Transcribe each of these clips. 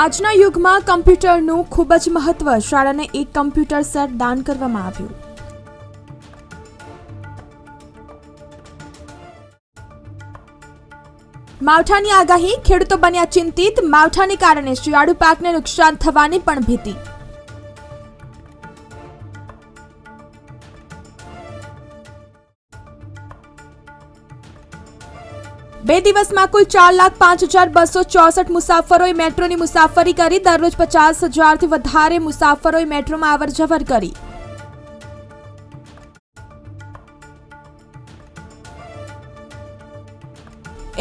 આજના યુગમાં કમ્પ્યુટરનું ખૂબ જ મહત્વ, શાળાને એક કમ્પ્યુટર સેટ દાન કરવામાં આવ્યું. માવઠાની આગાહી, ખેડૂતો બન્યા ચિંતિત, માવઠાને કારણે શિયાળુ પાકને નુકસાન થવાની પણ ભીતિ. બે દિવસમાં કુલ ચાર લાખ પાંચ હજાર બસો ચોસઠ મુસાફરોએ મેટ્રોની મુસાફરી કરી. દરરોજ પચાસ હજારથી વધારે મુસાફરોએ મેટ્રોમાં અવર જવર કરી.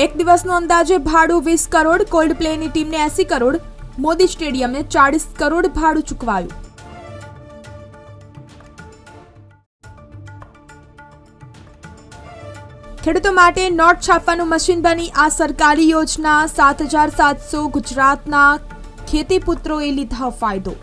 એક દિવસનું અંદાજે ભાડું વીસ કરોડ કોલ્ડ પ્લેની ટીમને એસી કરોડ, મોદી સ્ટેડિયમને ચાળીસ કરોડ ભાડું ચૂકવાયું. ખેડૂતો માટે નોટ છાપવાનું મશીન બની આ સરકારી યોજના. સાત હજાર સાતસો ગુજરાતના ખેતીપુત્રોએ લીધા ફાયદો.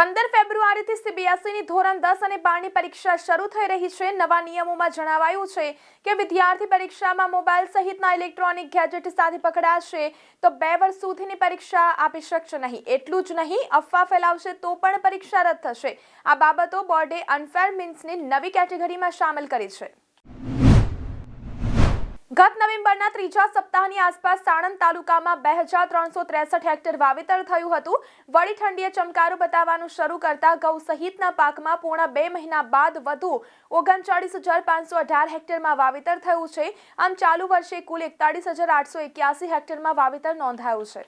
પંદર ફેબ્રુઆરીથી સીબીએસઈની ધોરણ દસ અને બારની પરીક્ષા શરૂ થઈ રહી છે. નવા નિયમોમાં જણાવાયું છે કે વિદ્યાર્થી પરીક્ષામાં મોબાઈલ સહિતના ઇલેક્ટ્રોનિક ગેજેટ સાથે પકડાશે તો બે વર્ષ સુધીની પરીક્ષા આપી શકશે નહીં. એટલું જ નહીં, અફવા ફેલાવશે તો પણ પરીક્ષા રદ થશે. આ બાબતો બોર્ડે અનફેર મીન્સની નવી કેટેગરીમાં સામેલ કરી છે. ગત નવેમ્બરના ત્રીજા સપ્તાહની આસપાસ સાણંદ તાલુકામાં બે હજાર ત્રણસો ત્રેસઠ હેક્ટર વાવેતર થયું હતું. વળી ઠંડીએ ચમકારો બતાવવાનું શરૂ કરતા ઘઉં સહિતના પાકમાં પૂર્ણ બે મહિના બાદ વધુ ઓગણચાળીસ હજાર પાંચસો અઢાર હેક્ટરમાં વાવેતર થયું છે. આમ ચાલુ વર્ષે કુલ એકતાળીસ હજાર આઠસો એક્યાસી હેક્ટરમાં વાવેતર નોંધાયું છે.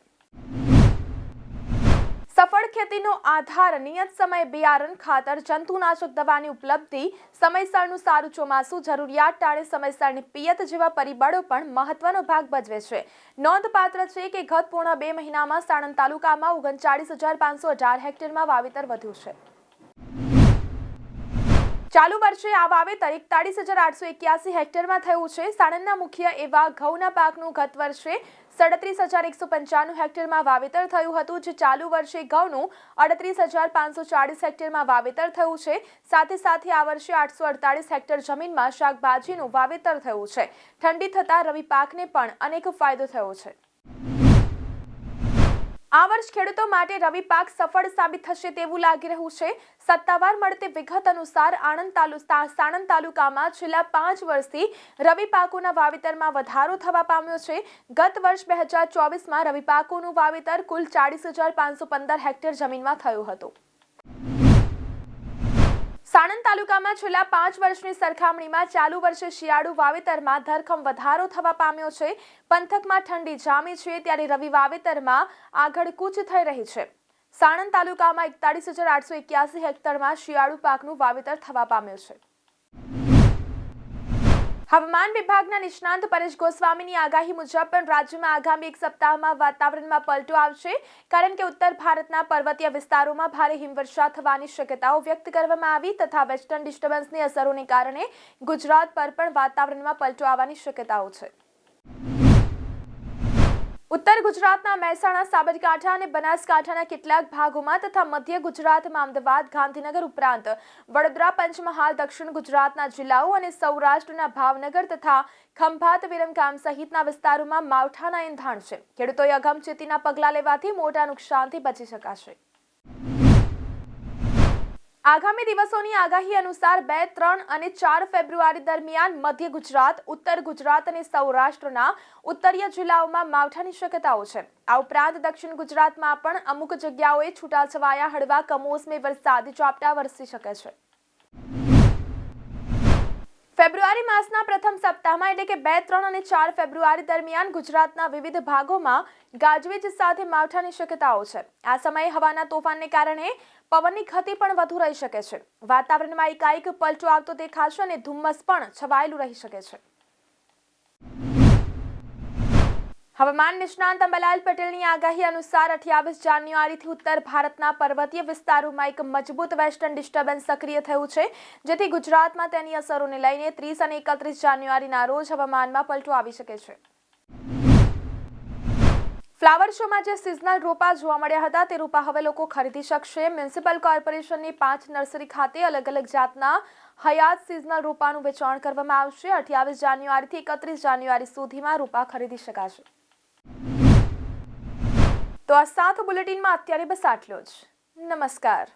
સફળ ખેતીનો આધાર નિયત સમય બિયારણ, ખાતર, જંતુનાશક દવાની ઉપલબ્ધિ સમયસરનું સારું ચોમાસું, જરૂરિયાત ટાળે સમયસરની પિયત જેવા પરિબળો પણ મહત્વનો ભાગ ભજવે છે. નોંધપાત્ર છે કે ગત પૂર્ણ બે મહિનામાં સાણંદ તાલુકામાં ઓગણચાળીસ હજાર પાંચસો અઢાર હેક્ટરમાં વાવેતર વધ્યું છે. ચાલુ વર્ષે આ વાવેતર એકતાળીસ હજાર આઠસો એક્યાસી હેક્ટરમાં થયું છે. સાણંદના મુખ્ય એવા ઘઉંના પાકનું ગત વર્ષે સડત્રીસ હજાર એકસો પંચાણું હેક્ટરમાં વાવેતર થયું હતું, જે ચાલુ વર્ષે ઘઉંનું અડત્રીસ હજાર પાંચસો ચાળીસ હેક્ટરમાં વાવેતર થયું છે. સાથે સાથે આ વર્ષે આઠસો અડતાળીસ હેક્ટર જમીનમાં શાકભાજીનું વાવેતર થયું છે. ઠંડી થતાં રવિ પાકને પણ અનેક ફાયદો થયો છે. આ વર્ષ ખેડૂતો માટે રવિ પાક સફળ સાબિત થશે તેવું લાગી રહ્યું છે. સત્તાવાર મળતી વિગત અનુસાર આણંદ તાલુકા સાણંદ તાલુકામાં છેલ્લા પાંચ વર્ષથી રવિ પાકોના વાવેતરમાં વધારો થવા પામ્યો છે. ગત વર્ષ બે હજાર ચોવીસમાં રવિ પાકોનું વાવેતર કુલ ચાળીસ હજાર પાંચસો પંદર હેક્ટર જમીનમાં થયું હતું. સાણંદ તાલુકામાં છેલ્લા પાંચ વર્ષની સરખામણીમાં ચાલુ વર્ષે શિયાળુ વાવેતરમાં ધરખમ વધારો થવા પામ્યો છે. પંથકમાં ઠંડી જામી છે ત્યારે રવિ વાવેતરમાં આગળ કૂચ થઈ રહી છે. સાણંદ તાલુકામાં એકતાળીસ હજાર આઠસો એક્યાસી હેક્ટરમાં શિયાળુ પાકનું વાવેતર થવા પામ્યું છે. હવામાન વિભાગના નિષ્ણાંત પરેશ ગોસ્વામીની આગાહી મુજબ પણ રાજ્યમાં આગામી એક સપ્તાહમાં વાતાવરણમાં પલટો આવશે, કારણ કે ઉત્તર ભારતના પર્વતીય વિસ્તારોમાં ભારે હિમવર્ષા થવાની શક્યતાઓ વ્યક્ત કરવામાં આવી તથા વેસ્ટર્ન ડિસ્ટર્બન્સની અસરોને કારણે ગુજરાત પર પણ વાતાવરણમાં પલટો આવવાની શક્યતાઓ છે. ઉત્તર ગુજરાતના મહેસાણા, સાબરકાંઠા અને બનાસકાંઠાના કેટલાક ભાગોમાં તથા મધ્ય ગુજરાતમાં અમદાવાદ, ગાંધીનગર ઉપરાંત વડોદરા, પંચમહાલ, દક્ષિણ ગુજરાતના જિલ્લાઓ અને સૌરાષ્ટ્રના ભાવનગર તથા ખંભાત, વિરમગામ સહિતના વિસ્તારોમાં માવઠાના એંધાણ છે. ખેડૂતોએ અગમચેતીના પગલાં લેવાથી મોટા નુકસાનથી બચી શકાશે. આગામી દિવસોની આગાહી અનુસાર બે, ત્રણ અને ચાર ફેબ્રુઆરી દરમિયાન મધ્ય ગુજરાત, ઉત્તર ગુજરાત અને સૌરાષ્ટ્રના ઉત્તરીય જિલ્લાઓમાં માવઠાની શક્યતાઓ છે. આ ઉપરાંત દક્ષિણ ગુજરાતમાં પણ અમુક જગ્યાઓએ છૂટાછવાયા હળવા કમોસમી વરસાદ ઝાપટા વરસી શકે છે. ફેબ્રુઆરી માસના પ્રથમ સપ્તાહમાં એટલે કે બે, ત્રણ અને ચાર ફેબ્રુઆરી દરમિયાન ગુજરાતના વિવિધ ભાગોમાં ગાજવીજ સાથે માવઠાની શક્યતાઓ છે. આ સમયે હવાના તોફાનને કારણે પવનની ગતિ પણ વધુ રહી શકે છે. વાતાવરણમાં એકાએક પલટો આવતો દેખાશે અને ધુમ્મસ પણ છવાયેલું રહી શકે છે. હવામાન નિષ્ણાંત અંબાલાલ પટેલની આગાહી અનુસાર અઠ્યાવીસ જાન્યુઆરીથી ઉત્તર ભારતના પર્વતીય વિસ્તારોમાં એક મજબૂત વેસ્ટર્ન ડિસ્ટર્બન્સ સક્રિય થયું છે, જેથી ગુજરાતમાં તેની અસરોને લઈને ત્રીસ અને એકત્રીસ જાન્યુઆરીના રોજ હવામાનમાં પલટો આવી શકે છે. ફ્લાવર શોમાં જે સિઝનલ રોપા જોવા મળ્યા હતા, તે રોપા હવે લોકો ખરીદી શકશે. મ્યુનિસિપલ કોર્પોરેશનની પાંચ નર્સરી ખાતે અલગ અલગ જાતના હયાત સિઝનલ રોપાનું વેચાણ કરવામાં આવશે. અઠ્યાવીસ જાન્યુઆરીથી એકત્રીસ જાન્યુઆરી સુધીમાં રોપા ખરીદી શકાશે. તો આ સાત બુલેટિનમાં અત્યારે બસ આટલો જ. નમસ્કાર.